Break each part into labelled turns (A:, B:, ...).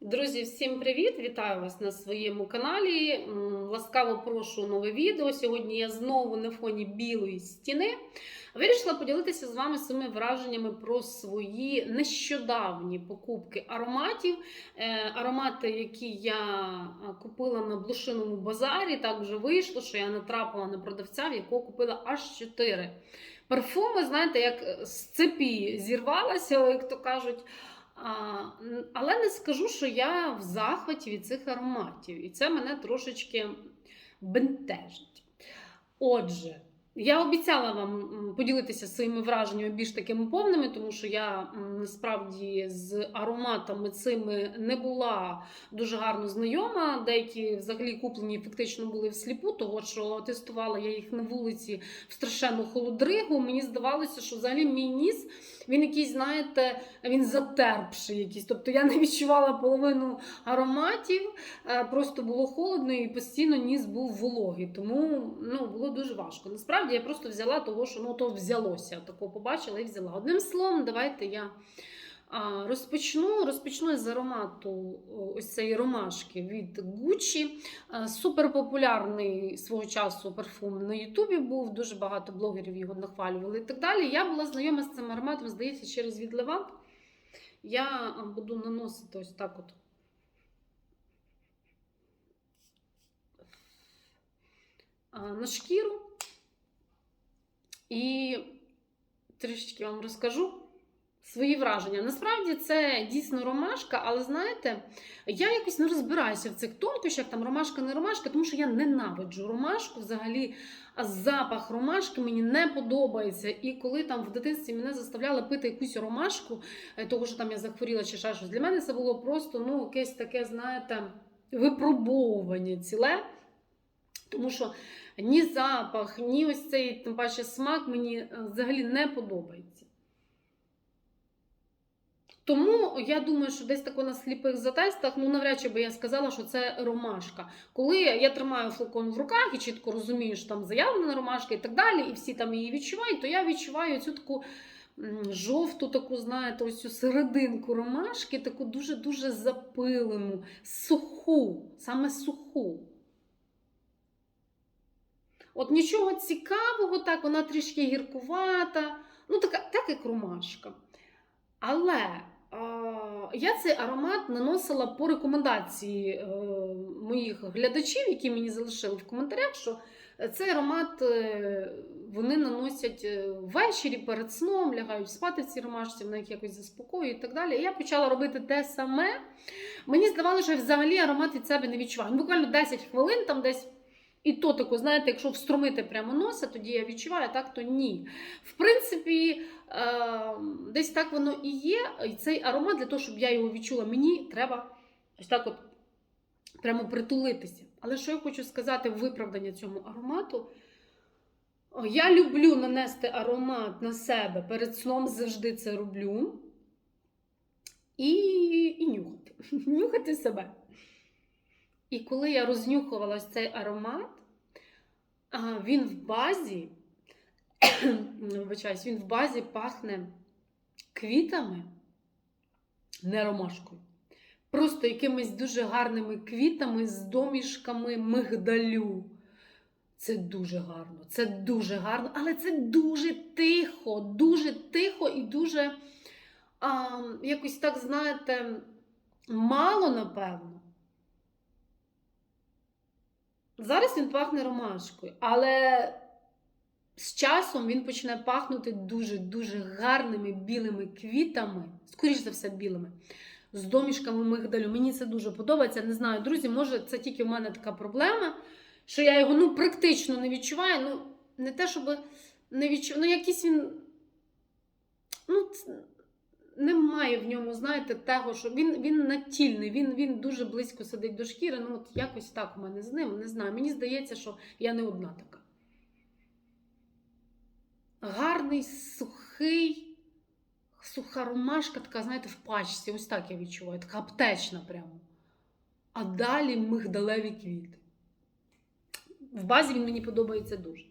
A: Друзі, всім привіт! Вітаю вас на своєму каналі. Ласкаво прошу нове відео. Сьогодні я знову на фоні білої стіни. Вирішила поділитися з вами своїми враженнями про свої нещодавні покупки ароматів. Е, Аромати, які я купила на блошиному базарі. Так вже вийшло, що я натрапила на продавця, в якого купила аж 4 парфуми. Знаєте, як з цепі зірвалася, як то кажуть. Але не скажу, що я в захваті від цих ароматів, і це мене трошечки бентежить. Отже, я обіцяла вам поділитися своїми враженнями більш такими повними, тому що я насправді з ароматами цими не була дуже гарно знайома. Деякі взагалі куплені фактично були всліпу, того що тестувала я їх на вулиці в страшенну холодригу. Мені здавалося, що взагалі мій ніс він якийсь, знаєте, він затерпший якийсь. Тобто я не відчувала половину ароматів, е, просто було холодно і постійно ніс був вологий. Тому ну, було дуже важко. Насправді я просто взяла того, що ну, то взялося. Такого побачила і взяла. Одним словом, давайте я. Розпочну розпочну з аромату ось цієї ромашки від. Е, Суперпопулярний свого часу парфум на Ютубі був. Дуже багато блогерів його нахвалювали і так далі. Я була знайома з цим ароматом, здається, через від. Я буду наносити ось так от. На шкіру. І трішечки вам розкажу свої враження. Насправді це дійсно ромашка, але знаєте, я якось не розбираюся в цих тонкощах, там ромашка не ромашка, тому що я ненавиджу ромашку взагалі. А запах ромашки мені не подобається. І коли там в дитинстві мене заставляли пити якусь ромашку, е, того що там я захворіла чи ще щось, для мене це було просто ну, якесь таке, знаєте, випробовування ціле. Тому що ні запах, ні ось цей тим паче смак мені е, взагалі не подобається. Тому я думаю, що десь тако на сліпих затестах, ну навряд чи би я сказала, що це ромашка. Коли я тримаю флакон в руках і чітко розумію, що там заявлена ромашка і так далі, і всі там її відчувають, то я відчуваю цю таку жовту, таку, знаєте, ось цю серединку ромашки, таку дуже-дуже запилену, суху, саме суху. От нічого цікавого, так, вона трішки гіркувата, ну така, так як ромашка. Але а, я цей аромат наносила по рекомендації е, моїх глядачів, які мені залишили в коментарях, що цей аромат е, вони наносять е, ввечері перед сном, лягають спати в цій ромашці, вона їх якось заспокоює і так далі. І я почала робити те саме. Мені здавалося, що взагалі аромат від себе не відчуваю. Ну, буквально 10 хвилин там десь. І то тако, знаєте, якщо встромити прямо носа, тоді я відчуваю, так то ні. В принципі, е, десь так воно і є. І цей аромат, для того, щоб я його відчула, мені треба ось так от прямо притулитися. Але що я хочу сказати виправдання цьому аромату? Я люблю нанести аромат на себе перед сном завжди це роблю. І, і нюхати. Нюхати себе. І коли я рознюхувала цей аромат, він в базі, вибачаюсь, він в базі пахне квітами, не ромашкою. Просто якимись дуже гарними квітами з домішками мигдалю. Це дуже гарно, це дуже гарно, але це дуже тихо, дуже тихо і дуже а, якось так, знаєте, мало, напевно. Зараз він пахне ромашкою, але з часом він почне пахнути дуже-дуже гарними білими квітами, скоріш за все, білими, з домішками мигдалю. Мені це дуже подобається. Не знаю, друзі, може, це тільки в мене така проблема, що я його ну, практично не відчуваю. Ну, не те, щоб не відчуваю, ну, якийсь він. Ну, немає в ньому, знаєте, того, що він, він натільний, він, він дуже близько сидить до шкіри. Ну, от якось так у мене з ним. Не знаю. Мені здається, що я не одна така. Гарний, сухий, суха ромашка, така, знаєте, в пачці. Ось так я відчуваю, така аптечна прямо. А далі мигдалеві квіти. В базі він мені подобається дуже.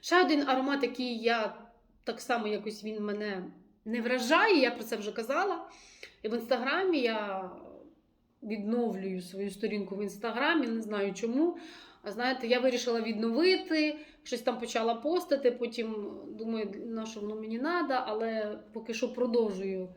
A: Ще один аромат, який я так само якось він мене не вражає, я про це вже казала. І в інстаграмі я відновлюю свою сторінку в інстаграмі, не знаю чому. А знаєте, я вирішила відновити, щось там почала постити, потім думаю, на що воно мені треба, але поки що продовжую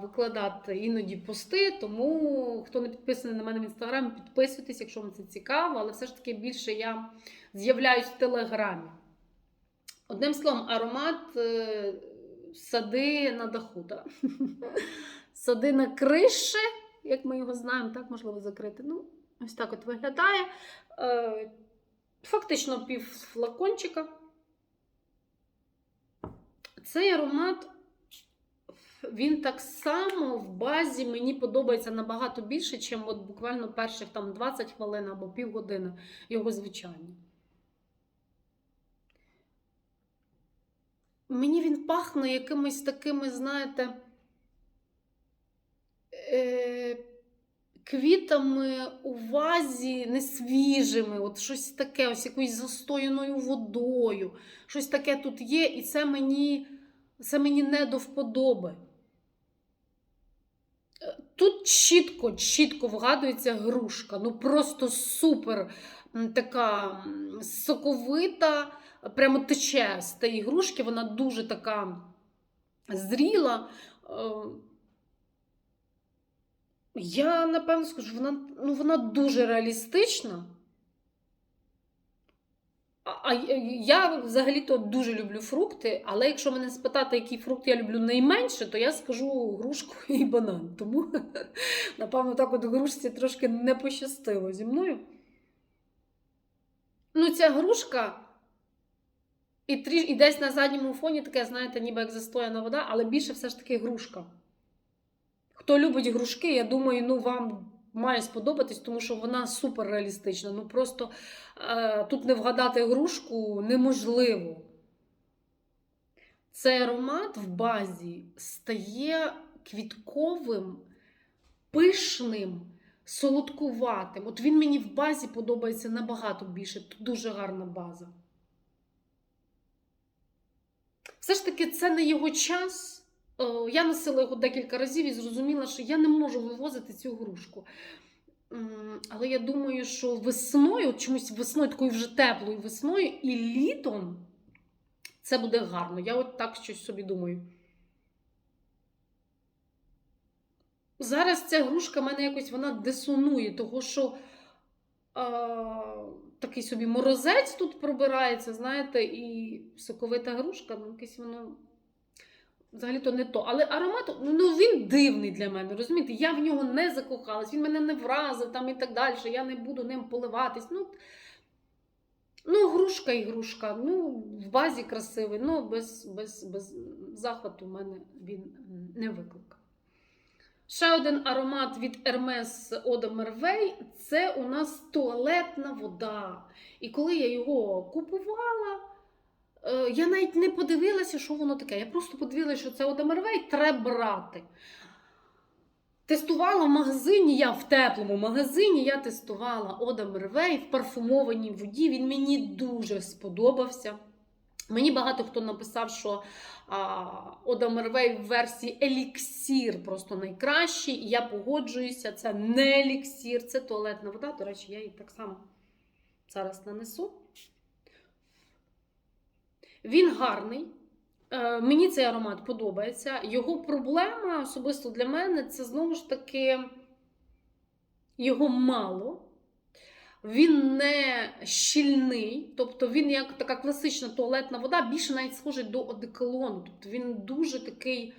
A: викладати іноді пости. Тому хто не підписаний на мене в інстаграмі, підписуйтесь, якщо вам це цікаво, але все ж таки більше я з'являюсь в телеграмі. Одним словом, аромат е, сади на даху. Так? Сади на криші, як ми його знаємо, так можливо закрити. Ну, ось так от виглядає. Е, Фактично пів флакончика. Цей аромат, він так само в базі мені подобається набагато більше, ніж буквально перших там 20 хвилин або півгодини його звичайно. Мені він пахне якимись такими, знаєте, е, квітами у вазі несвіжими, от щось таке, ось якоюсь застояною водою. Щось таке тут є, і це мені, це мені не до вподоби. Е, Тут чітко, чітко вгадується грушка. Ну просто супер така соковита, прямо тече з тієї грушки, вона дуже така зріла. Е, Я напевно скажу, вона, ну, вона дуже реалістична. А, я взагалі-то дуже люблю фрукти, але якщо мене спитати, який фрукт я люблю найменше, то я скажу грушку і банан. Тому, напевно, так от грушці трошки не пощастило зі мною. Ну, ця грушка. І, трі... і десь на задньому фоні таке, знаєте, ніби як застояна вода, але більше все ж таки грушка. Хто любить грушки, я думаю, ну вам має сподобатись, тому що вона супер реалістична. Ну просто е, тут не вгадати грушку неможливо. Цей аромат в базі стає квітковим, пишним, солодкуватим. От він мені в базі подобається набагато більше. Тут дуже гарна база. Все ж таки, це не його час. Е, Я носила його декілька разів і зрозуміла, що я не можу вивозити цю грушку. Але я думаю, що весною, чомусь весною, такою вже теплою весною і літом це буде гарно. Я от так щось собі думаю. Зараз ця грушка мене якось вона дисонує, того що а, такий собі морозець тут пробирається, знаєте, і соковита грушка, ну якесь воно. Взагалі-то не то. Але аромат, ну він дивний для мене, розумієте? Я в нього не закохалась, він мене не вразив там і так далі. Я не буду ним поливатись. Ну, ну грушка і грушка. Ну, в базі красивий, ну без, без, без захвату в мене він не викликав. Ще один аромат від Hermes Eau Merveille – це у нас туалетна вода. І коли я його купувала, е, я навіть не подивилася, що воно таке. Я просто подивилася, що це de Merveille, треба брати. Тестувала в магазині, я в теплому магазині я тестувала de Merveille в парфумованій воді. Він мені дуже сподобався. Мені багато хто написав, що Ода Мервей в версії еліксір просто найкращий. І я погоджуюся, це не еліксір, це туалетна вода. До речі, я її так само зараз нанесу. Він гарний. Е, Мені цей аромат подобається. Його проблема особисто для мене це знову ж таки його мало. Він не щільний, тобто він як така класична туалетна вода, більше навіть схожий до одеколону. Тобто він дуже такий,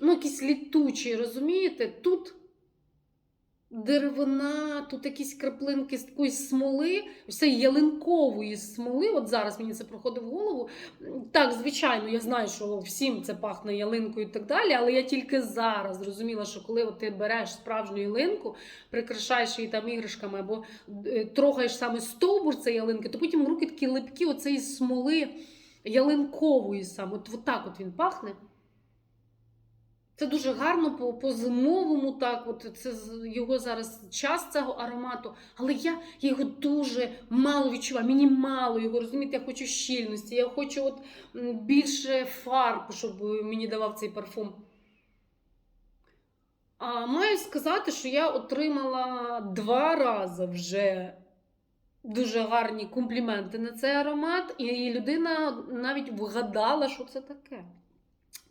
A: ну, якийсь літучий, розумієте? Тут деревина, тут якісь краплинки з такої смоли, ось ялинкової смоли. От зараз мені це проходить в голову. Так, звичайно, я знаю, що всім це пахне ялинкою і так далі, але я тільки зараз зрозуміла, що коли ти береш справжню ялинку, прикрашаєш її там іграшками або е, трогаєш саме стовбур цієї ялинки, то потім руки такі липкі оцеї смоли ялинкової саме. От, от так от він пахне. Це дуже гарно по, по зимовому, так, от це його зараз час цього аромату. Але я, я його дуже мало відчуваю. Мені мало його, розумієте, я хочу щільності, я хочу от більше фарб, щоб мені давав цей парфум. А маю сказати, що я отримала два рази вже дуже гарні компліменти на цей аромат, і людина навіть вгадала, що це таке.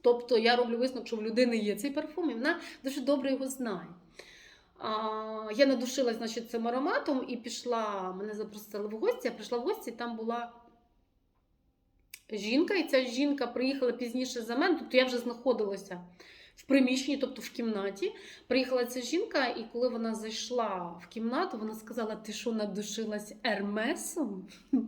A: Тобто я роблю висновок, що в людини є цей парфум, і вона дуже добре його знає. А, я надушилась значить, цим ароматом і пішла, мене запросили в гості, я прийшла в гості, там була жінка, і ця жінка приїхала пізніше за мене, тобто я вже знаходилася в приміщенні, тобто в кімнаті. Приїхала ця жінка, і коли вона зайшла в кімнату, вона сказала: Ти що надушилась Ермесом?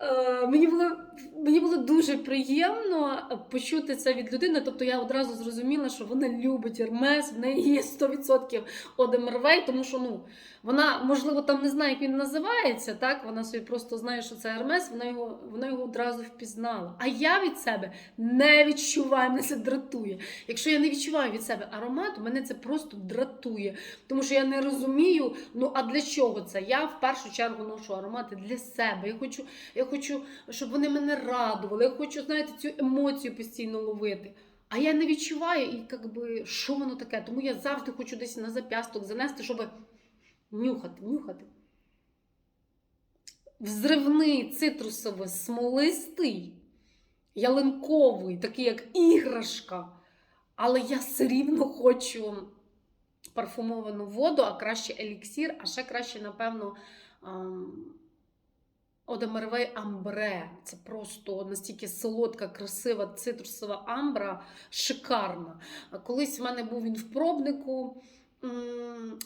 A: Е, Мені було, мені було дуже приємно почути це від людини. Тобто я одразу зрозуміла, що вона любить Ермес, в неї є 100% Одемервей, тому що ну, вона, можливо, там не знає, як він називається, так? Вона собі просто знає, що це Ермес, вона його, вона його одразу впізнала. А я від себе не відчуваю, мене це дратує. Якщо я не відчуваю від себе аромату, мене це просто дратує. Тому що я не розумію, ну а для чого це? Я в першу чергу ношу аромати для себе. Я хочу, я хочу, щоб вони мене радували. Я хочу, знаєте, цю емоцію постійно ловити. А я не відчуваю, і якби, що воно таке. Тому я завжди хочу десь на зап'ясток занести, щоб нюхати, нюхати. Взривний, цитрусовий, смолистий, ялинковий, такий як іграшка. Але я все рівно хочу парфумовану воду, а краще еліксір, а ще краще, напевно, Одемервей Амбре. Це просто настільки солодка, красива цитрусова амбра, шикарна. Колись в мене був він в пробнику.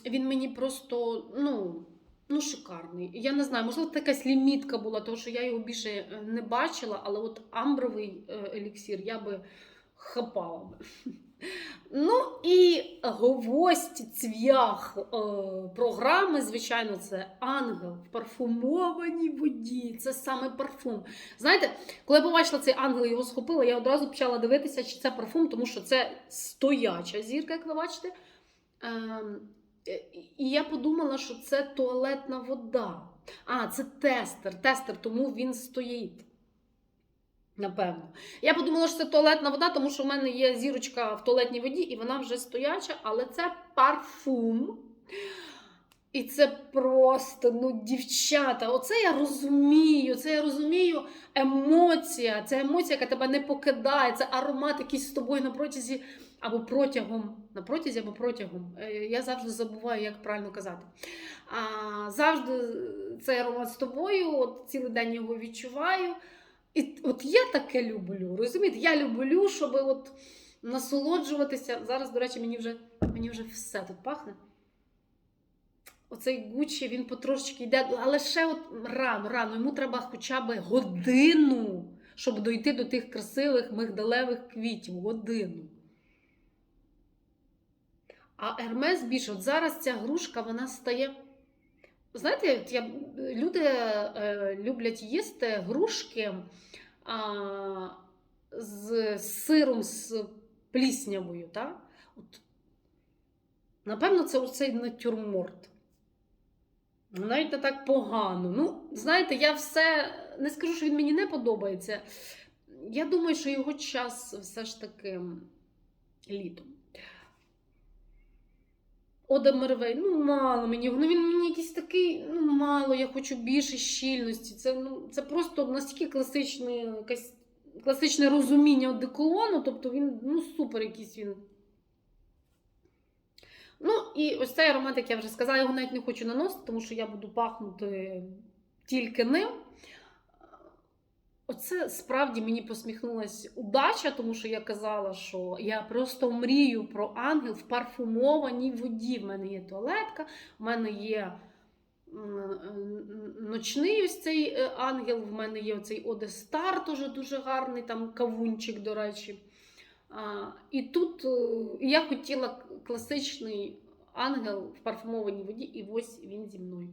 A: Він мені просто, ну. Ну, шикарний. Я не знаю, можливо, якась лімітка була, тому що я його більше е, не бачила, але от амбровий е, еліксір я би хапала. Ну і гвоздь цвях е, програми, звичайно, це ангел в парфумованій воді. Це саме парфум. Знаєте, коли я побачила цей ангел його схопила, я одразу почала дивитися, чи це парфум, тому що це стояча зірка, як ви бачите. Ем, і я подумала, що це туалетна вода. А, це тестер. Тестер, тому він стоїть. Напевно. Я подумала, що це туалетна вода, тому що в мене є зірочка в туалетній воді, і вона вже стояча, але це парфум. І це просто, ну, дівчата, оце я розумію, це я розумію емоція. Це емоція, яка тебе не покидає, це аромат, який з тобою на протязі або протягом. На протязі або протягом. Е, Я завжди забуваю, як правильно казати. А, Завжди цей аромат з тобою, от цілий день його відчуваю. І от я таке люблю. Розумієте? Я люблю, щоб от насолоджуватися. Зараз, до речі, мені вже, мені вже все тут пахне. Оцей Гуччі, він потрошечки йде, але ще от рано, рано. Йому треба хоча б годину, щоб дойти до тих красивих мигдалевих квітів. Годину. А Ермес більше, от зараз ця грушка, вона стає. Знаєте, я, люди е, люблять їсти грушки а, з сиром з пліснявою. Та? От, напевно, це оцей натюрморт. Навіть не так погано. Ну, знаєте, я все не скажу, що він мені не подобається. Я думаю, що його час все ж таки літом. Ода Мервей, ну мало мені. Ну він мені якийсь такий, ну мало, я хочу більше щільності. Це ну, це просто настільки класичне, якесь класичне розуміння одеколону, тобто він ну супер якийсь він. Ну, і ось цей аромат, як я вже сказала, я його навіть не хочу наносити, тому що я буду пахнути тільки ним. Оце справді мені посміхнулася удача, тому що я казала, що я просто мрію про ангел в парфумованій воді. В мене є туалетка, в мене є ночний ось цей е, ангел, в мене є оцей Одестар, теж дуже гарний, там кавунчик, до речі. І тут е, я хотіла класичний ангел в парфумованій воді, і ось він зі мною.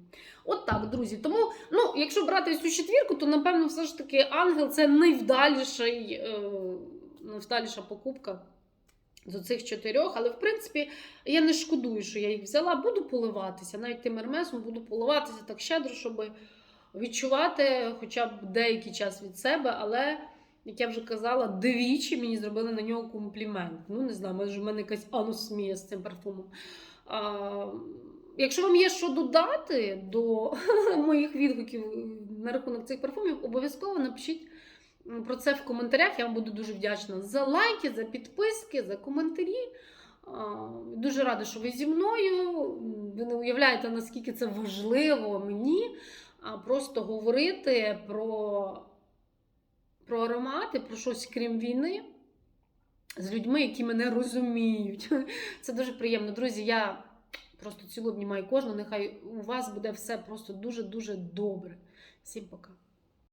A: От так, друзі. Тому, ну, якщо брати цю четвірку, то напевно все ж таки ангел це найвдаліший, е, найвдаліша покупка з оцих чотирьох. Але в принципі я не шкодую, що я їх взяла. Буду поливатися. Навіть тим ермесом буду поливатися так щедро, щоб відчувати хоча б деякий час від себе. Але, як я вже казала, двічі мені зробили на нього комплімент. Ну, не знаю, може, в мене якась анусмія з цим парфумом. Якщо вам є що додати до моїх відгуків на рахунок цих парфумів, обов'язково напишіть про це в коментарях. Я вам буду дуже вдячна за лайки, за підписки, за коментарі. Дуже рада, що ви зі мною. Ви не уявляєте, наскільки це важливо мені просто говорити про, про аромати, про щось крім війни. З людьми, які мене розуміють. Це дуже приємно. Друзі, я просто цілу обнімаю кожного. Нехай у вас буде все просто дуже-дуже добре. Всім пока.